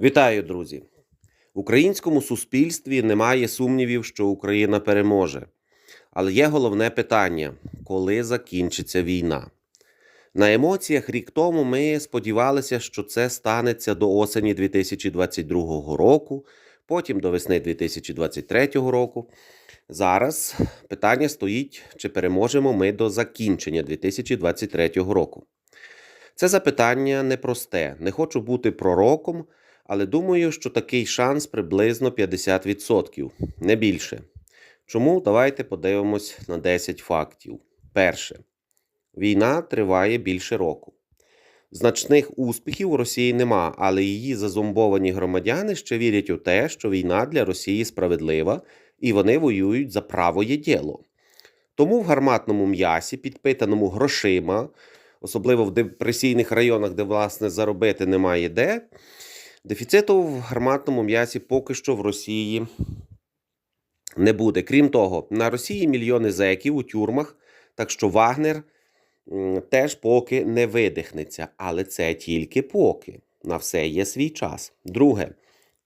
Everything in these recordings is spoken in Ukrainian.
Вітаю, друзі! В українському суспільстві немає сумнівів, що Україна переможе. Але є головне питання: коли закінчиться війна? На емоціях рік тому ми сподівалися, що це станеться до осені 2022 року, потім до весни 2023 року. Зараз питання стоїть, чи переможемо ми до закінчення 2023 року. Це запитання непросте. Не хочу бути пророком, але думаю, що такий шанс приблизно 50%, не більше. Чому? Давайте подивимось на 10 фактів. Перше. Війна триває більше року. Значних успіхів у Росії нема, але її зазомбовані громадяни ще вірять у те, що війна для Росії справедлива і вони воюють за правоє діло. Тому в гарматному м'ясі, підпитаному грошима, особливо в депресійних районах, де власне заробити немає де, дефіциту в гарматному м'ясі поки що в Росії не буде. Крім того, на Росії мільйони зеків у тюрмах, так що Вагнер теж поки не видихнеться. Але це тільки поки. На все є свій час. Друге,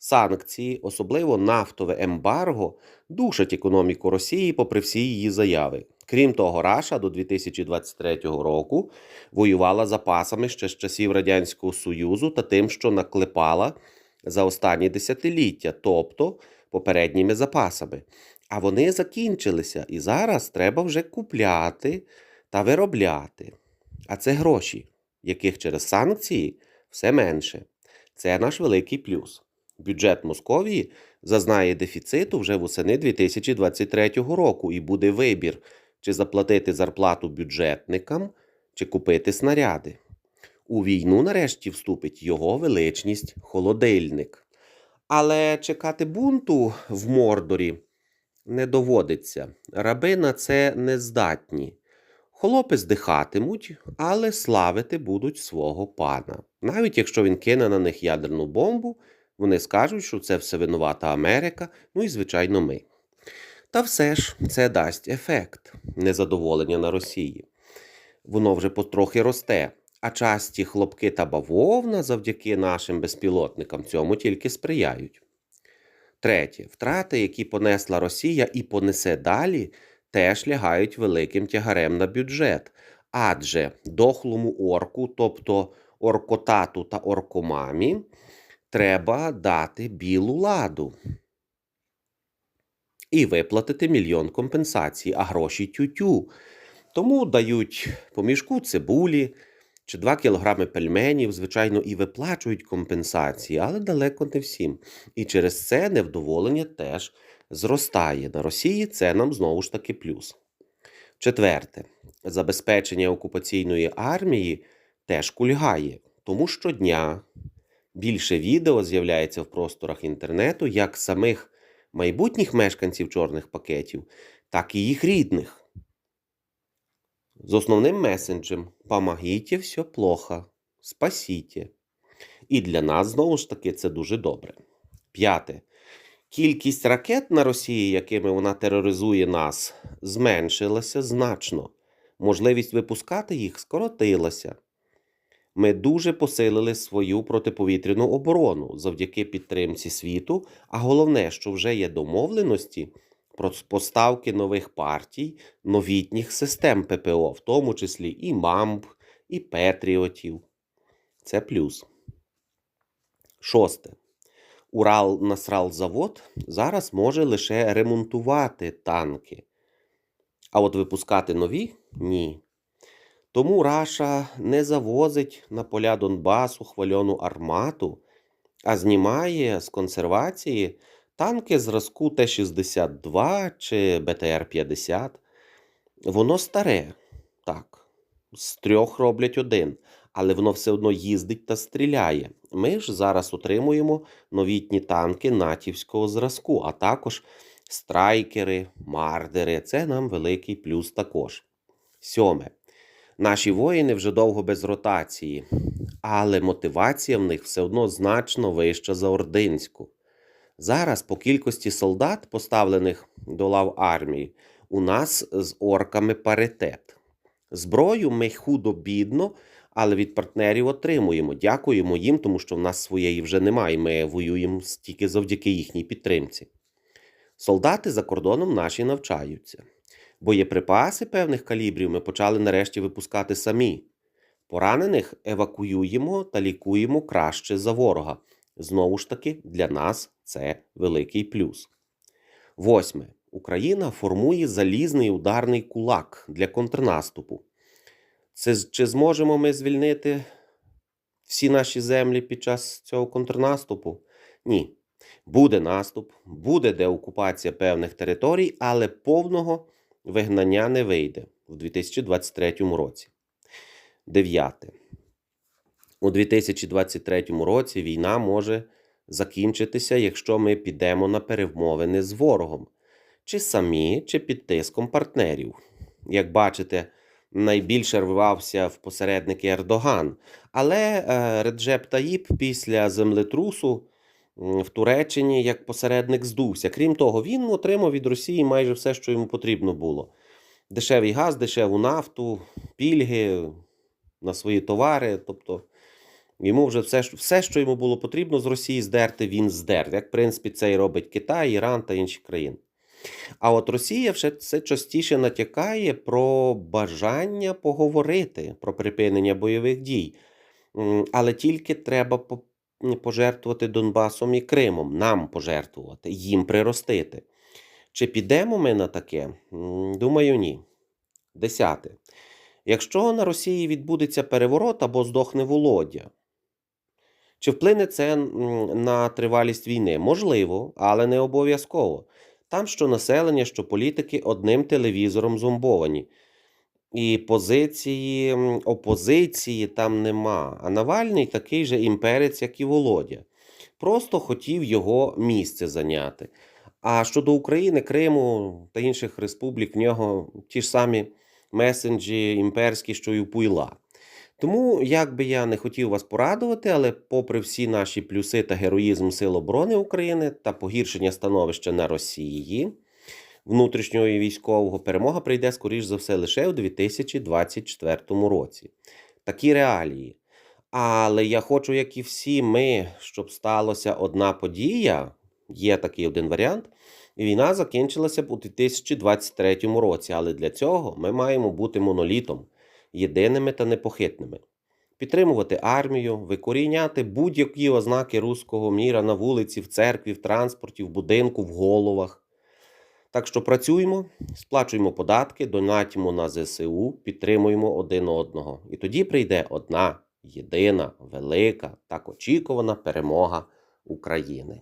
санкції, особливо нафтове ембарго, душать економіку Росії попри всі її заяви. Крім того, Раша до 2023 року воювала запасами ще з часів Радянського Союзу та тим, що наклепала за останні десятиліття, тобто попередніми запасами. А вони закінчилися, і зараз треба вже купляти та виробляти. А це гроші, яких через санкції все менше. Це наш великий плюс. Бюджет Московії зазнає дефіциту вже восени 2023 року, і буде вибір, чи заплатити зарплату бюджетникам, чи купити снаряди. У війну нарешті вступить його величність холодильник. Але чекати бунту в Мордорі не доводиться. Раби на це не здатні. Холопи здихатимуть, але славити будуть свого пана. Навіть якщо він кине на них ядерну бомбу, вони скажуть, що це все винувата Америка, ну і, звичайно, ми. Та все ж це дасть ефект незадоволення на Росії. Воно вже потрохи росте, а часті хлопки та бавовна завдяки нашим безпілотникам цьому тільки сприяють. Третє, втрати, які понесла Росія і понесе далі, теж лягають великим тягарем на бюджет, адже дохлому орку, тобто оркотату та оркомамі, треба дати білу ладу і виплатити мільйон компенсацій, а гроші тютю. Тому дають по мішку цибулі чи 2 кілограми пельменів, звичайно, і виплачують компенсації, але далеко не всім. І через це невдоволення теж зростає. На Росії це нам знову ж таки плюс. Четверте, забезпечення окупаційної армії теж кульгає, тому щодня більше відео з'являється в просторах інтернету як самих майбутніх мешканців чорних пакетів, так і їх рідних. З основним месенджем «Помогите, все плохо, спасіте». І для нас, знову ж таки, це дуже добре. П'яте. Кількість ракет на Росії, якими вона тероризує нас, зменшилася значно. Можливість випускати їх скоротилася. Ми дуже посилили свою протиповітряну оборону завдяки підтримці світу, а головне, що вже є домовленості про поставки нових партій, новітніх систем ППО, в тому числі і МАМП, і Петріотів. Це плюс. Шосте. Урал Насралзавод зараз може лише ремонтувати танки. А от випускати нові ні. Тому Раша не завозить на поля Донбасу хвальону армату, а знімає з консервації танки зразку Т-62 чи БТР-50. Воно старе, так, з трьох роблять один, але воно все одно їздить та стріляє. Ми ж зараз отримуємо новітні танки натівського зразку, а також страйкери, мардери. Це нам великий плюс також. Сьоме. Наші воїни вже довго без ротації, але мотивація в них все одно значно вища за ординську. Зараз по кількості солдат, поставлених до лав армії, у нас з орками паритет. Зброю ми худо бідно, але від партнерів отримуємо. Дякуємо їм, тому що в нас своєї вже немає. Ми воюємо тільки завдяки їхній підтримці. Солдати за кордоном наші навчаються. Боєприпаси певних калібрів ми почали нарешті випускати самі. Поранених евакуюємо та лікуємо краще за ворога. Знову ж таки, для нас це великий плюс. Восьме. Україна формує залізний ударний кулак для контрнаступу. Це чи зможемо ми звільнити всі наші землі під час цього контрнаступу? Ні. Буде наступ, буде деокупація певних територій, але повного вигнання не вийде в 2023 році. Дев'яте. У 2023 році війна може закінчитися, якщо ми підемо на перемовини з ворогом, чи самі, чи під тиском партнерів. Як бачите, найбільше рвався в посередники Ердоган. Але е, Реджеп Таїп після землетрусу в Туреччині як посередник здувся. Крім того, він отримав від Росії майже все, що йому потрібно було: дешевий газ, дешеву нафту, пільги на свої товари. Тобто йому вже все, все, що йому було потрібно з Росії здерти, він здер. Як, в принципі, це і робить Китай, Іран та інші країни. А от Росія це частіше натякає про бажання поговорити про припинення бойових дій. Але тільки треба пожертвувати Донбасом і Кримом, нам пожертвувати, їм приростити. Чи підемо ми на таке? Думаю, ні. Десяте. Якщо на Росії відбудеться переворот або здохне Володя, чи вплине це на тривалість війни? Можливо, але не обов'язково. Там що населення, що політики одним телевізором зомбовані. І позиції опозиції там нема. А Навальний такий же імперець, як і Володя. Просто хотів його місце зайняти. А щодо України, Криму та інших республік, в нього ті ж самі месенджі імперські, що й у Пуйла. Тому, як би я не хотів вас порадувати, але попри всі наші плюси та героїзм Сил оборони України та погіршення становища на Росії, внутрішнього і військового, перемога прийде, скоріш за все, лише у 2024 році. Такі реалії. Але я хочу, як і всі ми, щоб сталося одна подія, є такий один варіант, війна закінчилася б у 2023 році. Але для цього ми маємо бути монолітом, єдиними та непохитними. Підтримувати армію, викоріняти будь-які ознаки руського міра на вулиці, в церкві, в транспорті, в будинку, в головах. Так що працюємо, сплачуємо податки, донатимо на ЗСУ, підтримуємо один одного. І тоді прийде одна єдина, велика, так очікувана перемога України.